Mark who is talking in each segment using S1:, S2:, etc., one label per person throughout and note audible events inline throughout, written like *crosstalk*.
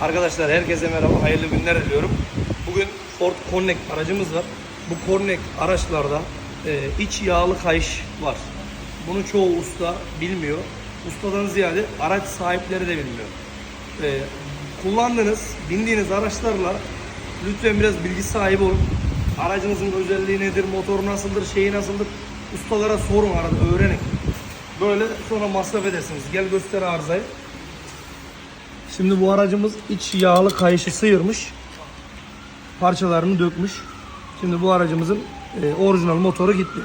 S1: Arkadaşlar herkese merhaba, hayırlı günler diliyorum. Bugün Ford Connect aracımız var. Bu Connect araçlarda e, iç yağlı kayış var. Bunu çoğu usta bilmiyor. Ustadan ziyade araç sahipleri de bilmiyor. E, kullandığınız, bindiğiniz araçlarla lütfen biraz bilgi sahibi olun. Aracınızın özelliği nedir, motoru nasıldır, şeyi nasıldır? Ustalara sorun arada, öğrenin. Böyle sonra masraf edersiniz. Gel göster arızayı. Şimdi bu aracımız iç yağlı kayışı sıyırmış. Parçalarını dökmüş. Şimdi bu aracımızın e, orijinal motoru gitti.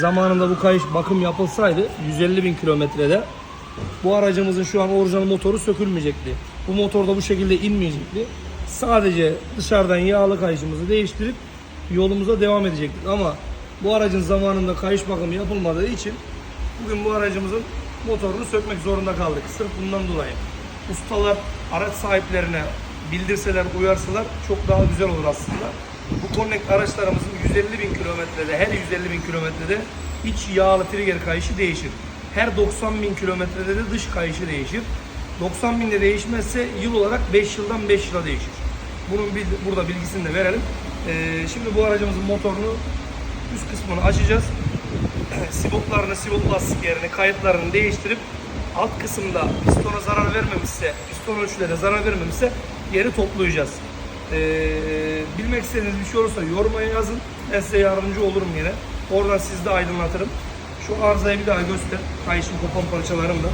S1: Zamanında bu kayış bakım yapılsaydı 150 bin kilometrede bu aracımızın şu an orijinal motoru sökülmeyecekti. Bu motor da bu şekilde inmeyecekti. Sadece dışarıdan yağlı kayışımızı değiştirip yolumuza devam edecektik. Ama bu aracın zamanında kayış bakımı yapılmadığı için bugün bu aracımızın motorunu sökmek zorunda kaldık. Sırf bundan dolayı. Ustalar araç sahiplerine bildirseler, uyarsalar çok daha güzel olur aslında. Bu Connect araçlarımızın 150 bin kilometrede, her 150 bin kilometrede iç yağlı trigger kayışı değişir. Her 90 bin kilometrede de dış kayışı değişir. 90 binde değişmezse yıl olarak 5 yıldan 5 yıla değişir. Bunun bil- burada bilgisini de verelim. Ee, şimdi bu aracımızın motorunu üst kısmını açacağız. *clears throat* Siboplarını, sibop lastiklerini, kayıtlarını değiştirip alt kısımda pistona zarar vermemişse, piston ölçülerine zarar vermemişse yeri toplayacağız. Ee, bilmek istediğiniz bir şey olursa yoruma yazın. Ben size yardımcı olurum yine. Oradan sizi de aydınlatırım. Şu arızayı bir daha göster. Kayışın kopan parçalarını da.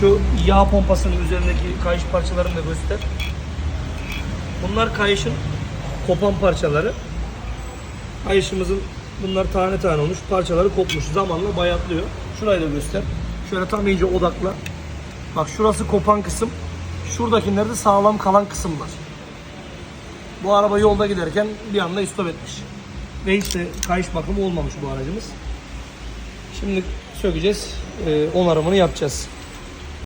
S1: Şu yağ pompasının üzerindeki kayış parçalarını da göster. Bunlar kayışın kopan parçaları. Kayışımızın bunlar tane tane olmuş. Parçaları kopmuş. Zamanla bayatlıyor. Şurayı da göster. Şöyle tam iyice odakla. Bak şurası kopan kısım. Şuradakilerde sağlam kalan kısımlar. Bu araba yolda giderken bir anda istop etmiş. Ve hiç de kayış bakımı olmamış bu aracımız. Şimdi sökeceğiz. Ee, onarımını yapacağız.